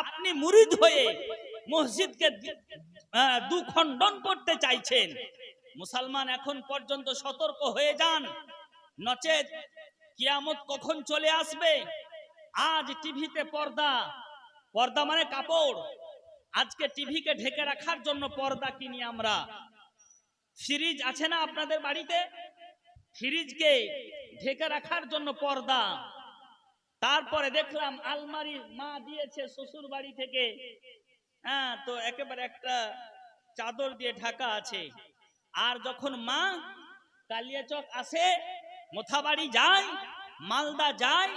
আপনি মুরিদ হয়ে মসজিদকে দুখণ্ডন করতে চাইছেন। মুসলমান এখন পর্যন্ত সতর্ক হয়ে যান। নচেত কিয়ামত কখন চলে আসবে? আজ টিভিতে পর্দা। পর্দা মানে কাপড়। আজকে টিভিকে ঢেকে রাখার জন্য পর্দা কিনি আমরা। ফ্রিজ আছে না আপনাদের বাড়িতে? ফ্রিজকে ঢেকে রাখার জন্য পর্দা। তারপরে দেখলাম আলমারি মা দিয়েছে শ্বশুর বাড়ি থেকে। হ্যাঁ তো একেবারে একটা চাদর দিয়ে ঢাকা আছে। আর যখন মা কালিয়াচক আসে, মোথাবাড়ি যায়, মালদা যায়,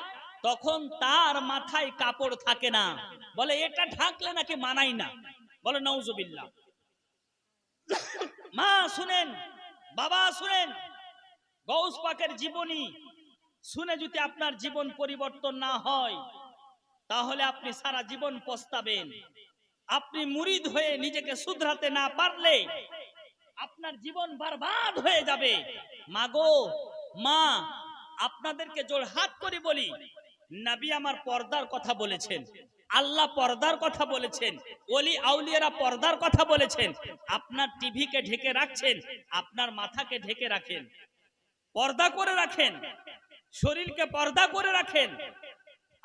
তখন তার মাথায় কাপড় থাকে না। বলে, এটা ঢাকলে নাকি মানাই না? বলে নৌজুবিল্লাহ মা, শুনেন, বাবা, শুনেন গৌস পাকের জীবনী শুনে যদি আপনার জীবন পরিবর্তন না হয়, তাহলে আপনি সারা জীবন পস্তাবেন। আপনি মুরিদ হয়ে নিজেকে শুধরাতে না পারলে আপনার জীবন বরবাদ হয়ে যাবে। মাগো, মা, আপনাদেরকে জোর হাত করে বলি, নবী আমার পর্দার কথা বলেছেন, আল্লাহ পর্দার কথা বলেছেন, ওলি আউলিয়ারা পর্দার কথা বলেছেন, আপনার টিভিকে ঢেকে রাখছেন, আপনার মাথাকে ঢেকে রাখেন, পর্দা করে রাখেন শরীরকে পর্দা করে রাখেন।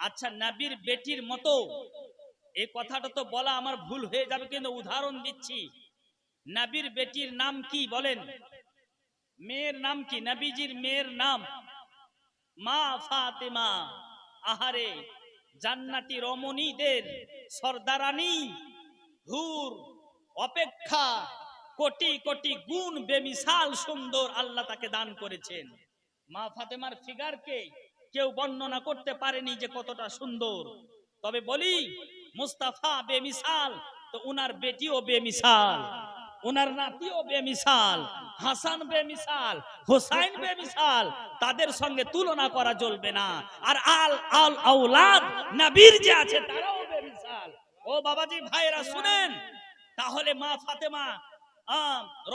আচ্ছা নাবির বেটির মতো। এই কথাটা তো বলা আমার ভুল হয়ে যাবে, কিন্তু উদাহরণ দিচ্ছি। নাবির বেটির নাম কি বলেন? মেয়ের নাম কি? নাবিজির মেয়ের নাম? মা ফাতেমা। আহারে, জান্নাতি রমণীদের সর্দারানী ধুর অপেক্ষা, কোটি কোটি গুণ বেমিসাল সুন্দর আল্লাহ তাকে দান করেছেন। মা ফাতেমার ফিগারকে কেউ বর্ণনা করতে পারেনি যে কতটা সুন্দর। তবে বলি, মুস্তাফা বেমিসাল, তো উনার বেটিও বেমিসাল, উনার নাতিও বেমিসাল, হাসান বেমিসাল, হোসাইন বেমিসাল, তাদের সঙ্গে তুলনা করা চলবে না। আর আল আল আউলাদ নবীর যে আছে, তারাও বেমিসাল। ও বাবাজি ভাইরা শুনেন। তাহলে মা ফাতেমা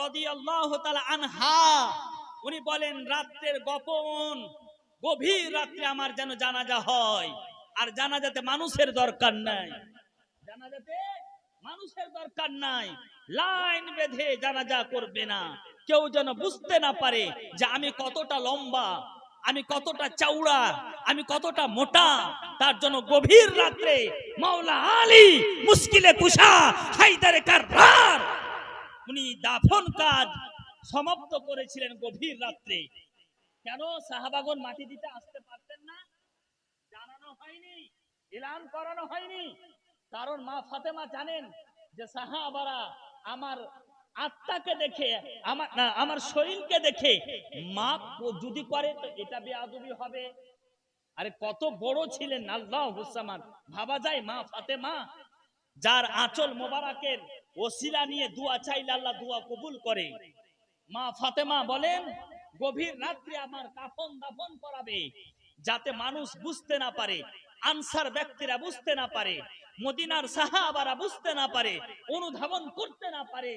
রাদিয়াল্লাহু তাআলা আনহা উনি বলেন, রাত্রের গোপন, গভীর রাত্রে আমার যেন জানাজা হয়। আর জানাজাতে মানুষের দরকার নাই। জানাজাতে মানুষের দরকার নাই। লাইন বেঁধে জানাজা করবে না। কেউ যেন বুঝতে না পারে যে আমি কতটা লম্বা, আমি কতটা চৌড়া আমি কতটা মোটা। তার জন্য গভীর রাত্রে মাওলা আলী মুশকিলে কুশা, হায়দারে কাররার, উনি দাফন কাজ সমাপ্ত করেছিলেন গভীর রাত্রে। কেন সাহাবাগন মাটি দিতে আসতে পারতেন না? জানানো হয়নি, এলান করানো হয়নি। কারণ মা ফাতেমা জানেন যে সাহাবারা আমার আত্মাকে দেখে, আমার, না, আমার শরীরকে দেখে মা যদি করে, তো এটা বেআদবি হবে। আরে কত বড় ছিলেন আল্লাহ হুসামান ভাবা যায় মা ফাতেমা, যার আঁচল মোবারকের ওসিলা নিয়ে দুয়া চাইলে আল্লাহ দুয়া কবুল করে। মা ফাতেমা বলেন, গভীর রাত্রে আমার কাফন দাফন করাবে, যাতে মানুষ বুঝতে না পারে, আনসার ব্যক্তিরা বুঝতে না পারে, মদিনার সাহাবারা বুঝতে না পারে, অনুধাবন করতে না পারে,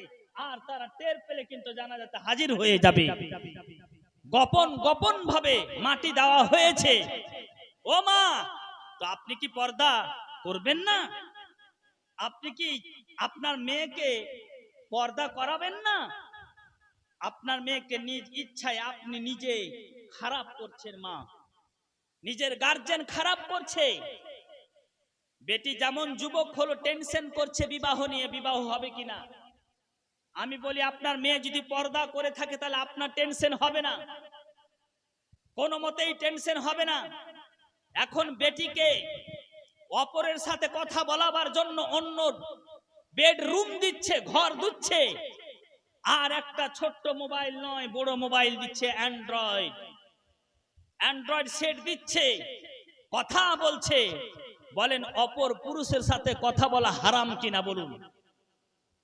আর তারা টের পেলে কিন্তু জানা যাতে হাজির হয়ে যাবে। গোপন গোপন ভাবে মাটি দেওয়া হয়েছে। ও মা, তো আপনি কি পর্দা করবেন না? আপনি কি আপনার মেয়েকে পর্দা করাবেন না? আপনার মেয়েকে নিজ ইচ্ছায় আপনি নিজে খারাপ করছেন, মা। নিজের গার্জেন খারাপ করছে। বেটি যেমন যুবক হলো টেনশন করছে, বিবাহ নিয়ে বিবাহ হবে কিনা? আমি বলি, আপনার মেয়ে যদি পর্দা করে থাকে, তাহলে আপনার টেনশন হবে না। কোনো মতেই টেনশন হবে না। এখন বেটিকে অপরের সাথে কথা বলাবার জন্য অন্য বেডরুম দিচ্ছে, ঘর দিচ্ছে। আর একটা ছোট্ট মোবাইল নয়, বড় মোবাইল দিচ্ছে অ্যান্ড্রয়েড অ্যান্ড্রয়েড সেট দিচ্ছে, কথা বলছে। বলেন, অপর পুরুষের সাথে কথা বলা হারাম কিনা বলুন।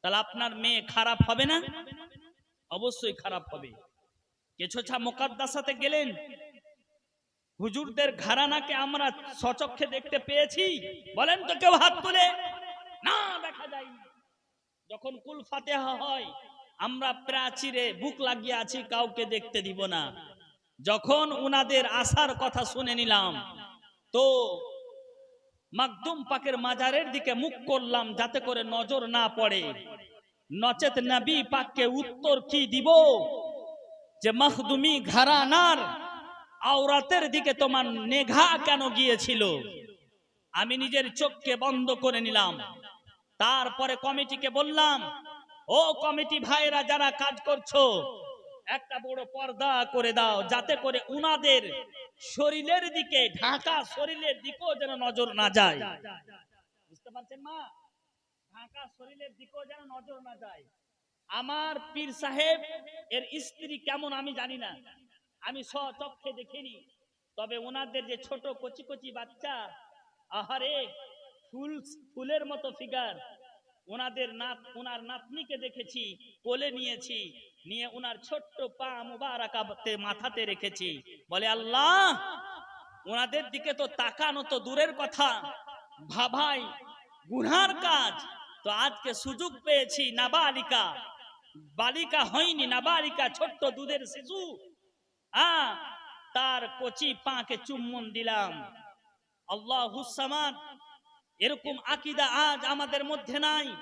তাহলে আপনার মেয়ে খারাপ হবে না? অবশ্যই খারাপ হবে। কেছোছা মোকাদ্দাসাতে গেলেন। হুজুরদের ঘরানাকে আমরা সচক্ষে দেখতে পেয়েছি। বলেন তো কেউ হাত তুলে। না, দেখা যায়নি। যখন কুল ফাতেহা হয় আমরা প্রাচীরে বুক লাগিয়ে আছি, কাউকে দেখতে দিব না। যখন উনাদের আসার কথা শুনে নিলাম, তো মাকদুম পাকের মাজারের দিকে মুখ করলাম, যাতে করে নজর না পড়ে। নচেত নবী পাককে উত্তর কি দিব? যে মখদুমি ঘরানার আওরাতের দিকে তোমার নেঘা কেন গিয়েছিল? আমি নিজের চোখকে বন্ধ করে নিলাম। তারপরে কমিটিকে বললাম ও কমিটি ভাইরা যারা কাজ করছ, একটা বড় পর্দা করে দাও, যাতে করে উনাদের শরীরের দিকে, ঢাকা শরীরের দিকেও যেন নজর না যায়। বুঝতে পারছেন মা? ঢাকা শরীরের দিকেও যেন নজর না যায়। আমার পীর সাহেব, এর স্ত্রী কেমন আমি জানি না। আমি স্বচক্ষে দেখিনি। তবে ওনাদের যে ছোট কচি কচি বাচ্চা, আহারে, ফুল, ফুলের মতো ফিগার ওনাদের নাত ওনার নাতনিকে দেখেছি, কোলে নিয়েছি, নিয়ে ওনার ছোট্ট পা মুবারাকাতে মাথাতে রেখেছি। বলে, আল্লাহ ওনাদের দিকে তো তাকানো তো দূরের কথা। ভাবাই, গুনার কাজ। তো আজকে সুযোগ পেয়েছি, নাবালিকা। বালিকা হয়নি, নাবালিকা ছোট্ট দুধের শিশু। আ, তার কচি পাকে চুম্বন দিলাম। আল্লাহ হুসামান এরকম আকিদা আজ আমাদের মধ্যে নাই।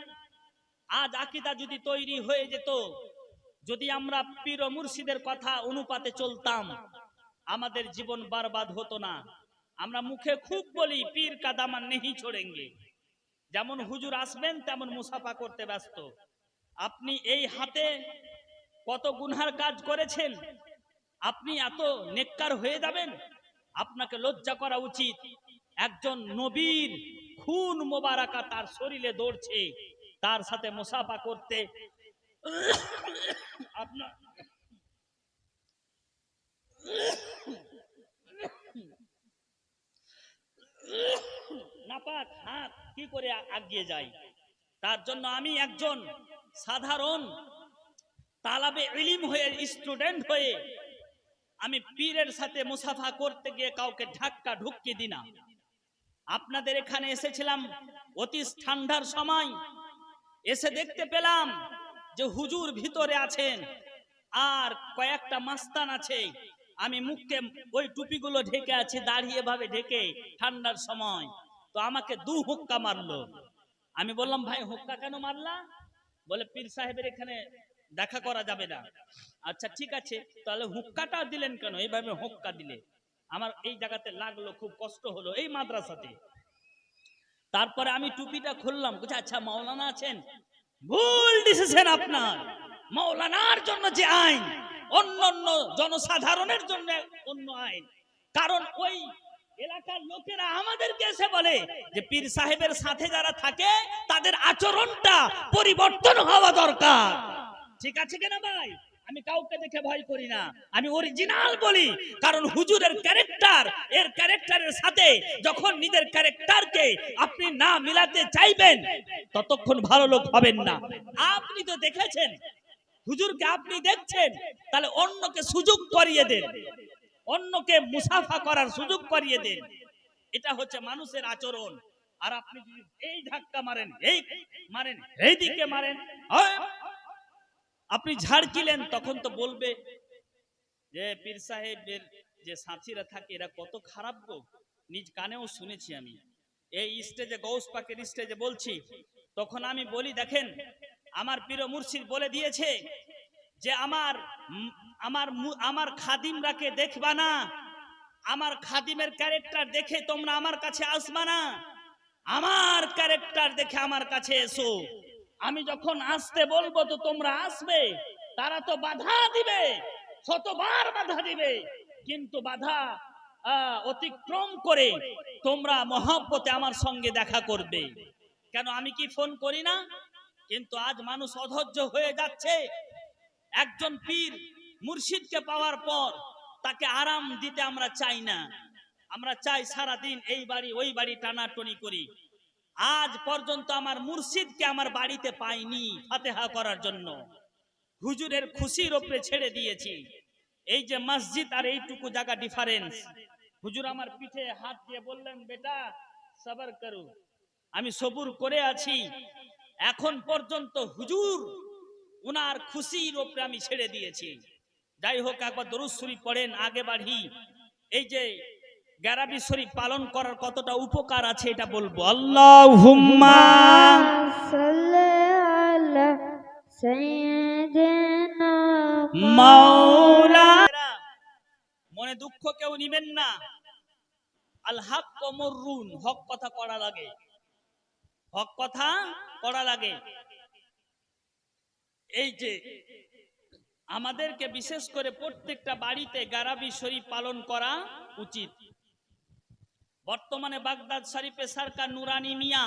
আজ আকিদা যদি তৈরি হয়ে যেত, যদি আমরা পীর মুর্শিদের কথা অনুপাতে চলতাম, আমাদের জীবন বরবাদ হতো না। আমরা মুখে খুব বলি, পীর কাদামান নেহি ছোড়েঙ্গে। যেমন হুজুর আসবেন, তেমন মুসাফা করতে ব্যস্ত। আপনি এই হাতে কত গুনহার কাজ করেছেন? আপনি এত নেককার হয়ে যাবেন? আপনাকে লজ্জা করা উচিত। একজন নবীর খুন মোবারকা তার শরীরে দৌড়ছে, তার সাথে মুসাফা করতে। আপনার নাপাক হাত কি করে আগিয়ে যায়? তার জন্য আমি একজন সাধারণ তালাবে ইলিম হয়ে স্টুডেন্ট হয়ে আমি পীরের সাথে মুসাফা করতে গিয়ে কাউকে ধাক্কা ঢুকিয়ে দিই না। আপনাদের এখানে এসেছিলাম অতি ঠান্ডার সময়। এসে দেখতে পেলাম যে হুজুর ভিতরে আছেন। আর কয়েকটা মাস্তান আছে। আমি মুখকে ওই টুপিগুলো ঢেকে আছে, দাঁড়িয়ে ভাবে ঢেকে ঠান্ডার সময়। তো আমাকে দু হুক্কা মারলো। আমি বললাম, ভাই, হুক্কা কেন মারলা? বলে, পীর সাহেবের এখানে দেখা করা যাবে না। আচ্ছা ঠিক আছে। তাহলে হুক্কাটা দিলেন কেন? এইভাবে হুক্কা দিলে। আমার এই জায়গাতে লাগল, খুব কষ্ট হলো এই মাদ্রাসাতে। তারপরে আমি টুপিটা খুললাম বলছে আচ্ছা মাওলানা আছেন? ভুল ডিসিশন আপনার। মাওলানার জন্য যে আইন অন্য অন্য জনসাধারণের জন্য অন্য আইন। কারণ ওই এলাকার লোকেরা আমাদেরকে এসে বলে যে, পীর সাহেবের সাথে যারা থাকে, তাদের আচরণটা পরিবর্তন হওয়া দরকার। ঠিক আছে কিনা ভাই? আমি কাউকে দেখে ভয় করি না। আমি অরিজিনাল বলি কারণ হুজুরের ক্যারেক্টার এর ক্যারেক্টারের সাথে যখন নিজের ক্যারেক্টারকে আপনি না মিলাতে চাইবেন ততক্ষণ ভালো লোক হবেন না। আপনি তো দেখেছেন হুজুরকে আপনি দেখছেন তাহলে অন্যকে সুযোগ করিয়ে দেন। অন্যকে মুসাফা করার সুযোগ করিয়ে দেন। এটা হচ্ছে মানুষের আচরণ। আর আপনি যদি এই ধাক্কা মারেন এই মারেন এই দিকে মারেন হয়, আপনি ঝাড়কিলেন তখন তো বলবে যে পীর সাহেবের যে সাথীরা থাকে এরা কত খারাপ গো। নিজ কানেও শুনেছি আমি। এই স্টেজে গৌস পাকের স্টেজে বলছি তখন আমি বলি দেখেন আমার পীর মুর্শিদ বলে দিয়েছে যে আমার আমার আমার খাদিমরাকে দেখবা না। আমার খাদিমের ক্যারেক্টার দেখে তোমরা আমার কাছে আসবা না। আমার ক্যারেক্টার দেখে আমার কাছে এসো। আমি যখন আসতে বলব তো তোমরা আসবে, তারা তো বাধা দিবে, শতবার বাধা দিবে। কিন্তু বাধা অতিক্রম করে তোমরা মহব্বতে আমার সঙ্গে দেখা করবে। কেন, আমি কি ফোন করি না? কিন্তু আজ মানুষ অধৈর্য হয়ে যাচ্ছে। একজন পীর মুর্শিদকে পাওয়ার পর তাকে আরাম দিতে আমরা চাই না। আমরা চাই সারা দিন এই বাড়ি, ওই বাড়ি টানাটনি করি। আজ পর্যন্ত আমার মুর্শিদকে আমার বাড়িতে পাইনি ফাতেহা করার জন্য। হুজুরের খুশির ওপরে ছেড়ে দিয়েছি। এই যে মসজিদ আর এইটুকু জায়গা ডিফারেন্স হুজুর আমার পিঠে হাত দিয়ে বললেন, বেটা, সবার করু। আমি সবুর করে আছি। এখন পর্যন্ত হুজুর উনার খুশির ওপরে আমি ছেড়ে দিয়েছি। যাই হোক, একবার দরুদ শরীফ পড়েন, আগে বাড়ি। এই যে গ্যারাবি শরীফ পালন করার কতটা উপকার আছে এটা বলব। আল্লাহ মনে দুঃখ কেউ নিবেন না। আল হক কমরুন হক কথা করা লাগে। হক কথা করা লাগে। এই যে আমাদেরকে বিশেষ করে প্রত্যেকটা বাড়িতে গারাবি শরীফ পালন করা উচিত। বর্তমানে বাগদাদ শরীফে সরকার নুরানি মিয়া,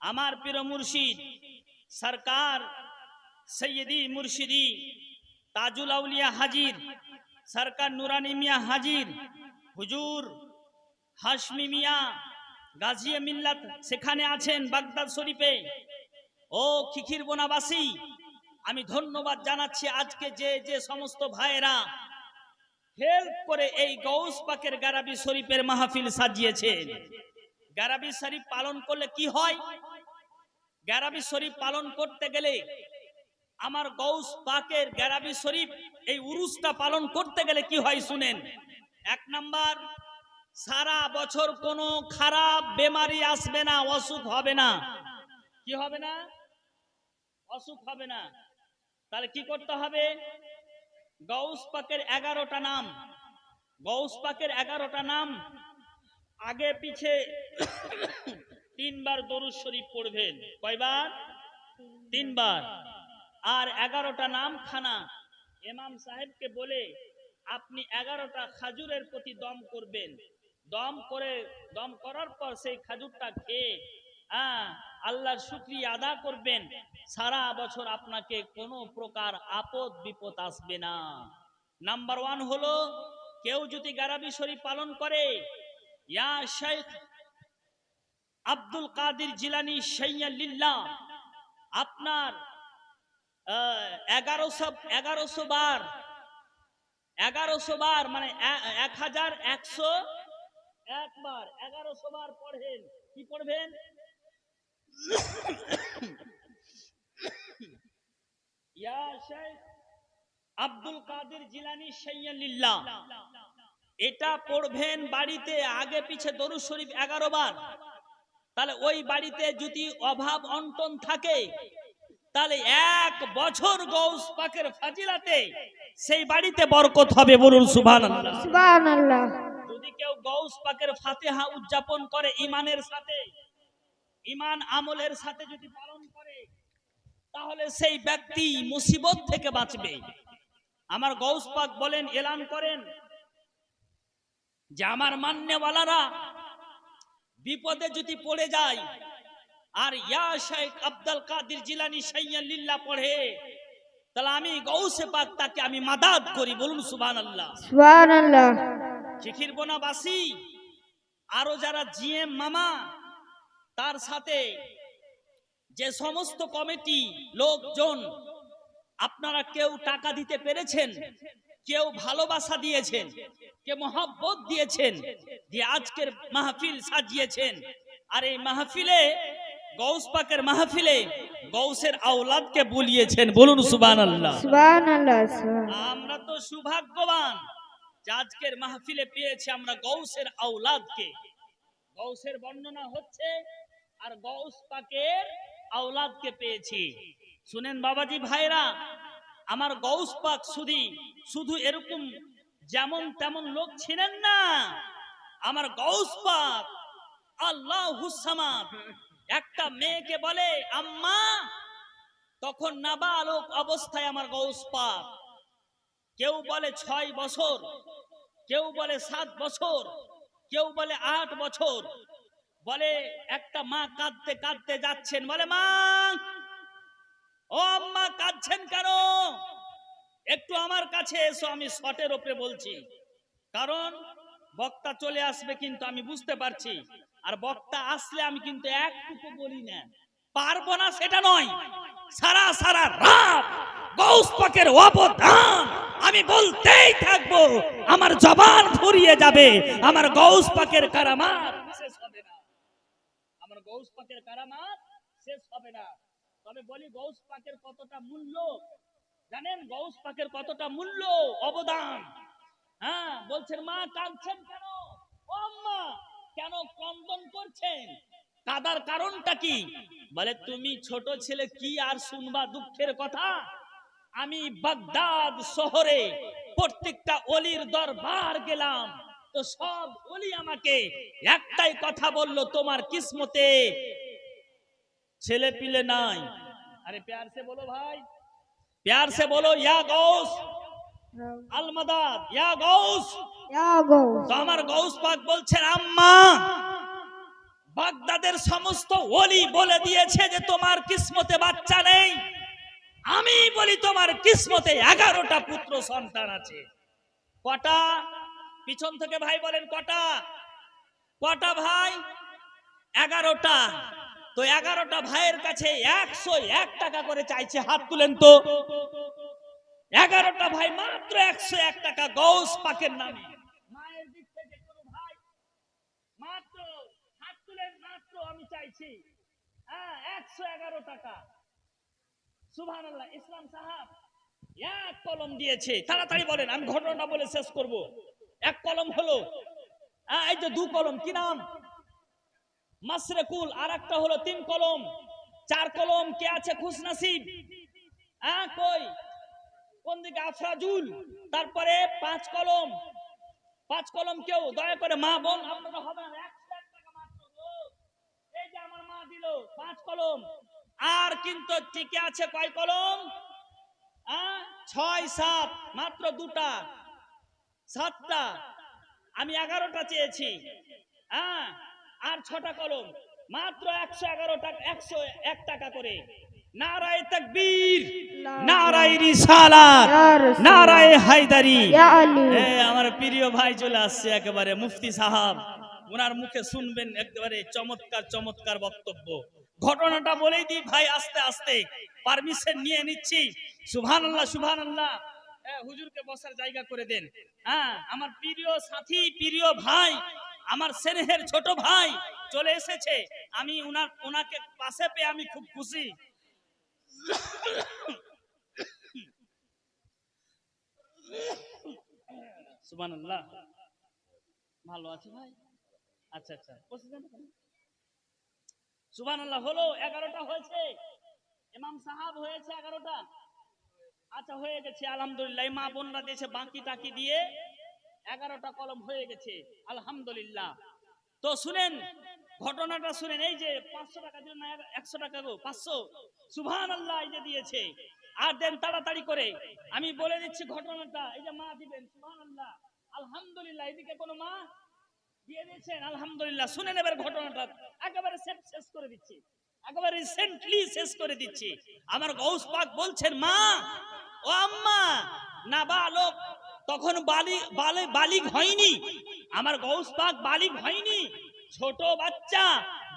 আমার প্রিয় মুর্শিদ, সরকার সৈয়দি মুর্শিদি তাজুল আউলিয়া হাজির, সরকার নুরানি মিয়া হাজির, হুজুর হাশমি মিয়া গাজিয়ে মিল্লাত সেখানে আছেন বাগদাদ শরীফে। ও খিখির বোনাবাসী, আমি ধন্যবাদ জানাচ্ছি আজকে যে যে সমস্ত ভাইয়েরা হেল্প করে এই গৌস পাকের গারাবি শরীফের মাহফিল সাজিয়েছেন। গারাবি শরীফ পালন করলে কি হয়? গারাবি শরীফ পালন করতে গেলে আমার গৌস পাকের গ্যারাবি শরীফ, এই উরুসটা পালন করতে গেলে কি হয় শুনেন? এক নাম্বার, সারা বছর কোনো খারাপ বেমারি আসবে না, অসুখ হবে না। কি হবে না? অসুখ হবে না। তাহলে কি করতে হবে? গৌস পাকের এগারোটা নাম। গৌস পাকের এগারোটা নাম। আগে পিছে তিনবার দরুদ শরীফ পড়বেন। কয়বার? তিনবার। আর এগারোটা নাম খানা। ইমাম সাহেবকে বলে, আপনি এগারোটা খাজুরের প্রতি দম করবেন। দম করে, দম করার পর সেই খাজুরটা খেয়ে হ্যাঁ আল্লাহর শুক্রিয়া আদা করবেন, সারা বছর আপনাকে কোনো প্রকার আপদ, বিপদ আসবে না। নাম্বার ওয়ান হলো, কেউ যদি গারাবি শরীফ পালন করে, ইয়া শেখ আব্দুল কাদির জিলানি লিল্লাহ, আপনার এগারোশো এগারোশো বার এগারোশো বার মানে এক হাজার একশো, একবার, এগারোশো বার পড়বেন কি পড়বেন? আব্দুল কাদের জিলানি সাইয়ালিল্লাহ এটা পড়বেন বাড়িতে আগে পিছে দরু শরীফ এগারো বার। তাহলে ওই বাড়িতে যদি অভাব অন্টন থাকে তাহলে এক বছর গৌস পাকের ফাজিলাতে সেই বাড়িতে বরকত হবে বলুন সুভান যদি কেউ গৌস পাকের ফাতেহা উদযাপন করে ইমানের সাথে ইমান আমলের সাথে যদি পালন করে তাহলে সেই ব্যক্তি মুসিবত থেকে বাঁচবে। আমার গৌস পাক বলেন এলান করেন যে আমার মান্যওয়ালারা বিপদে যদি পড়ে যায় আর ইয়া শেখ আব্দুল কাদির জিলানি সাইয়া লিল্লা পড়ে তাহলে আমি গৌসে পাক তাকে আমি মাদাত করি বলুন সুবান আল্লাহ সুবান আল্লাহ শিখির বোনা বাসি আরও যারা জিএম মামা তার সাথে যে সমস্ত কমিটি লোকজন আপনারা কেউ টাকা দিতে পেরেছেন কেউ ভালোবাসা দিয়েছেন কে মহাব্বত দিয়েছেন যে আজকের মাহফিল সাজিয়েছেন। আর এই মাহফিলে গৌস পাকের মাহফিলে গৌসের আওলাদকে বলিয়েছেন। বলুন সুবান আল্লাহ আমরা তো সুভাগ্যবান আজকের মাহফিলে পেয়েছি আমরা গৌসের আওলাদকে। গৌসের বর্ণনা হচ্ছে আর গৌস পাকের আওলাদকে পেয়েছি। শুনেন বাবাজি ভাইরা, আমার গৌস পাক শুধু শুধু এরকম যেমন তেমন লোক ছিলেন না। আমার গৌস পাক আল্লাহ হুসামাদ একটা মেয়েকে বলে, আম্মা, তখন নাবালক অবস্থায় আমার গৌস পাক। কেউ বলে ছয় বছর, কেউ বলে সাত বছর, কেউ বলে আট বছর। বলে, একটা মা কাঁদতে কাঁদতে যাচ্ছেন। বলে, মা, ও আম্মা, কাঁদছেন কেন? একটু আমার কাছে এসো, আমি শটের ওপরে বলছি। কারণ বক্তা চলে আসবে কিন্তু আমি বুঝতে পারছি, আর বক্তা আসলে আমি কিন্তু একটুকু বলি না। পারব না সেটা নয়। সারা সারা রাত গৌস পাকের অবদান আমি বলতেই থাকব, আমার জবান ফুরিয়ে যাবে, আমার গৌস পাকের কারামাত শেষ হবে না। গৌস পাকের কারামাত শেষ হবে না। তবে বলি, গৌস পাকের কতটা মূল্য? জানেন, গৌস পাকের কতটা মূল্য? অবদান। হ্যাঁ বলছেন, মা, কাঁদছেন কেন? ও কেন ক্রন্দন করছেন? কাদার কারণটা কি? বলে, তুমি ছোট ছেলে, কি আর শুনবা দুঃখের কথা? আমি বাগদাদ শহরে প্রত্যেকটা অলির দরবার গেলাম। তো সব অলি আমাকে। একটাই কথা বলল তোমার কিসমতে ছেলে পিলে নাই। আরে প্যার সে বলো ভাই। প্যার সে বলো ইয়া গৌস আলমাদাদ ইয়া গৌস। ইয়া গো তো আমার গৌস পাক বলছেন আম্মা বাগদাদের সমস্ত ওলি বলে দিয়েছে যে তোমার কিসমতে বাচ্চা নেই। আমি বলি তোমার কিসমতে এগারোটা পুত্র সন্তান আছে। কটা? পিছন থেকে ভাই বলেন, কটা? কটা ভাই? এগারোটা। তো এগারোটা ভাইয়ের কাছে একশো এক টাকা করে চাইছে, হাত তুলেন তো। এগারোটা ভাই মাত্র একশো এক টাকা গৌস পাকের নামে। মায়ের দিক থেকে ভাই, মাত্র, হাত তুলেন, মাত্র আমি চাইছি। হ্যাঁ একশো এগারো টাকা। ইসলাম সাহাব এক কলম দিয়েছে। তাড়াতাড়ি বলেন, আমি ঘটনাটা বলে শেষ করব। এক কলম হলো। এই যে দু কলম, কি নাম? মাসরেকুল আর একটা হলো তিন কলম। চার কলম, কে আছে খুশনাসিব? কই? কোন দিকে? আফরাজুল। তারপরে পাঁচ কলম। পাঁচ কলম কেউ? দয়া করে মা বোন হবে না। এই যে আমার মা দিল, পাঁচ কলম। আর কিন্তু টিকে আছে কয় কলম? ছয়, সাত, মাত্র দুটা। সাতটা। আমি এগারোটা চেয়েছি। হ্যাঁ আর ছটা কলম। মাত্র একশো এগারো টাকা একশো এক টাকা করে। নারায় তকবীর নারায় রিসালাত নারায় হায়দারি। আলী। এ আমার প্রিয় ভাই চলে আসছে একেবারে মুফতি সাহাব। ওনার মুখে শুনবেন একেবারে চমৎকার চমৎকার বক্তব্য। ঘটনাটা বলেই দিই ভাই আস্তে আস্তে। পারমিশন নিয়ে নিচ্ছি। সুভান আল্লাহ হুজুরকে বসার জায়গা করে দেন। হ্যাঁ আমার প্রিয় সাথী, প্রিয় ভাই, আমার স্নেহের ছোট ভাই চলে এসেছে। আমি উনার ওনাকে পাশে পেয়ে আমি খুব খুশি। ভালো আছে ভাই? আচ্ছা আচ্ছা। হলো এগারোটা হয়েছে। হয়েছে এগারোটা। আচ্ছা হয়ে গেছে, আলহামদুলিল্লাহ। মা বোনরা দিয়েছে বাকি টাকি দিয়ে এগারোটা কলম হয়ে গেছে, আলহামদুলিল্লাহ। তো শুনেন, ঘটনাটা শুনেন, এই যে পাঁচশো টাকা দিল না, একশো টাকা গো, পাঁচশো? সুভান আল্লাহ এই যে দিয়েছে। আর দেন তাড়াতাড়ি করে। আমি বলে দিচ্ছি ঘটনাটা, এই যে মা দিবেন সুভান আল্লাহ আলহামদুলিল্লাহ, এদিকে কোনো মা দিয়ে দিয়েছেন, আলহামদুলিল্লাহ। শুনে নেবেন ঘটনাটা, একেবারে শেষ করে দিচ্ছি। একেবারে রিসেন্টলি শেষ করে দিচ্ছি। আমার গৌস পাক বলছেন, মা ও আম্মা, না বালক তখন বালি বালিক হয়নি। আমার বালিক হয়নি। ছোট বাচ্চা,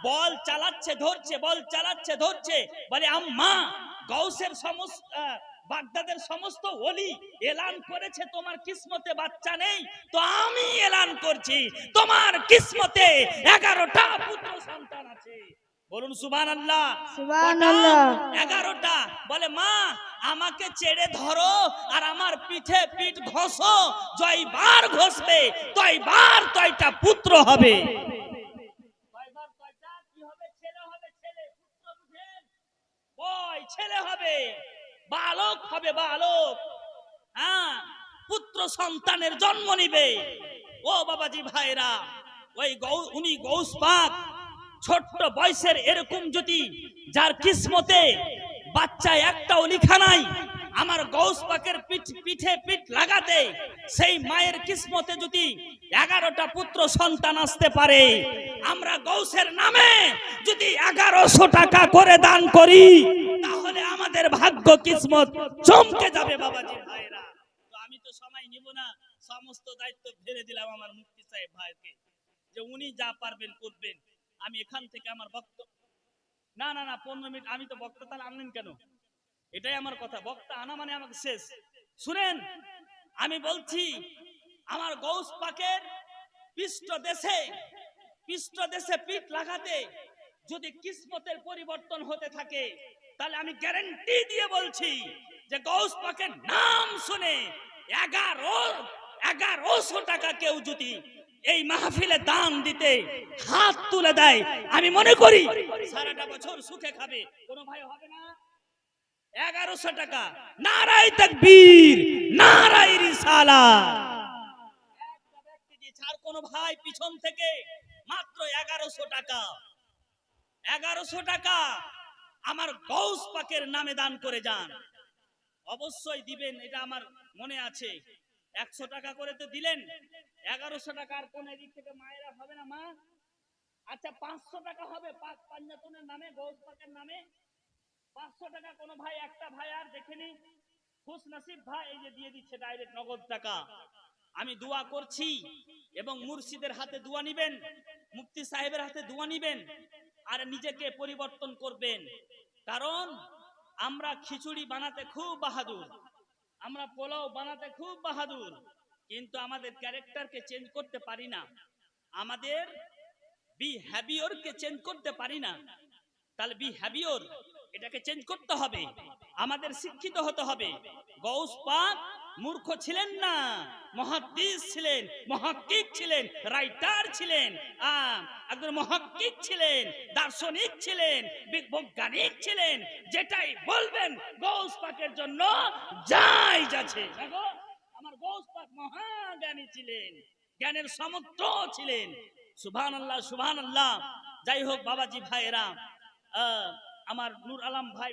বল চালাচ্ছে, ধরছে, বল চালাচ্ছে, ধরছে। বলে, আম্মা, গৌসের সমস্ত বাগদাদের সমস্ত ওলি এলান করেছে, তোমার কিসমতে বাচ্চা নেই। তো আমি এলান করছি, তোমার কিসমতে এগারোটা পুত্র সন্তান আছে। বলুন সুবান আল্লাহ। এগারোটা। বলে মা আমাকে চেড়ে ধরো আর আমার পিঠে পিঠ ঘষো। জয়বার ঘষবে তয়বার তয়টা পুত্র হবে। ছেলে হবে বালক হবে বালক। হ্যাঁ পুত্র সন্তানের জন্ম নিবে। ও বাবাজি ভাইরা ওই গৌ উনি গৌস পাক। ছোট্ট বয়সের এরকম যদি, যার কিসমতে বাচ্চা একটাও লিখা নাই, আমার গৌস পাকের পিঠ, পিঠে পিঠ লাগাতে, সেই মায়ের কিসমতে যদি এগারোটা পুত্র সন্তান আসতে পারে, আমরা গৌসের নামে যদি এগারোশো টাকা করে দান করি, তাহলে আমাদের ভাগ্য কিসমত চমকে যাবে বাবাজি ভাইরা। তো আমি তো সময় নিব না, সমস্ত দায়িত্ব ফেলে দিলাম আমার মুক্তি সাহেব ভাইকে, যে উনি যা পারবেন করবেন। আমি এখান থেকে আমার বক্তব্য না না না, পনেরো মিনিট, আমি তো বক্তা তাহলে আনলেন কেন? এটাই আমার কথা। বক্তা আনা মানে আমাকে শেষ। শুনেন, আমি বলছি, আমার গৌস পাকের পৃষ্ঠ দেশে পৃষ্ঠ দেশে পিঠ লাগাতে যদি কিসমতের পরিবর্তন হতে থাকে, তাহলে আমি গ্যারেন্টি দিয়ে বলছি যে গৌস পাকের নাম শুনে এগারো, এগারোশো টাকা কেউ যদি এই মাহফিলে দান দিতে হাত তুলে দেয়। আমি মনে করি সারাটা বছর সুখে খাবে। কোনো ভাই হবে না। এগারোশো টাকা। নারাই তকবীর নারাই রিসালা। আর কোন ভাই পিছন থেকে মাত্র এগারোশো টাকা। এগারোশো টাকা আমার গৌস পাকের নামে দান করে যান। অবশ্যই দিবেন, এটা আমার মনে আছে। একশো টাকা করে তো দিলেন। এগারোশো টাকা আর কোন দিক থেকে মায়েরা হবে না, মা? আচ্ছা পাঁচশো টাকা হবে পাক পাঞ্জাতনের নামে, গৌস পাকের নামে। পাঁচশো টাকা কোন ভাই, একটা ভাই আর দেখেনি খুশ নসিব ভাই, এই যে দিয়ে দিচ্ছে ডাইরেক্ট নগদ টাকা। আমি দোয়া করছি এবং মুর্শিদের হাতে দোয়া নিবেন, মুফতি সাহেবের হাতে দোয়া নিবেন, আর নিজেকে পরিবর্তন করবেন। কারণ আমরা খিচুড়ি বানাতে খুব বাহাদুর। আমরা পোলাও বানাতে খুব বাহাদুর। কিন্তু আমাদের ক্যারেক্টারকে চেঞ্জ করতে পারি না। আমাদের বিহেভিয়রকে চেঞ্জ করতে পারি না। তাহলে বিহেভিয়র এটাকে চেঞ্জ করতে হবে। আমাদের শিক্ষিত হতে হবে। গৌস পাক মূর্খ ছিলেন না, মহাদ্দিস ছিলেন, মহাক্কিক ছিলেন, রাইটার ছিলেন একজন মহাক্কিক ছিলেন, দার্শনিক ছিলেন, বৈজ্ঞানিক ছিলেন, যেটাই বলবেন গৌস পাকের জন্য যাই যাচ্ছে। দেখো আমার গৌস পাক মহাজ্ঞানী ছিলেন জ্ঞানের সমুদ্র ছিলেন। সুভান আল্লাহ সুভান আল্লাহ যাই হোক বাবাজি ভাইয়েরা আহ, আমার নুর আলম ভাই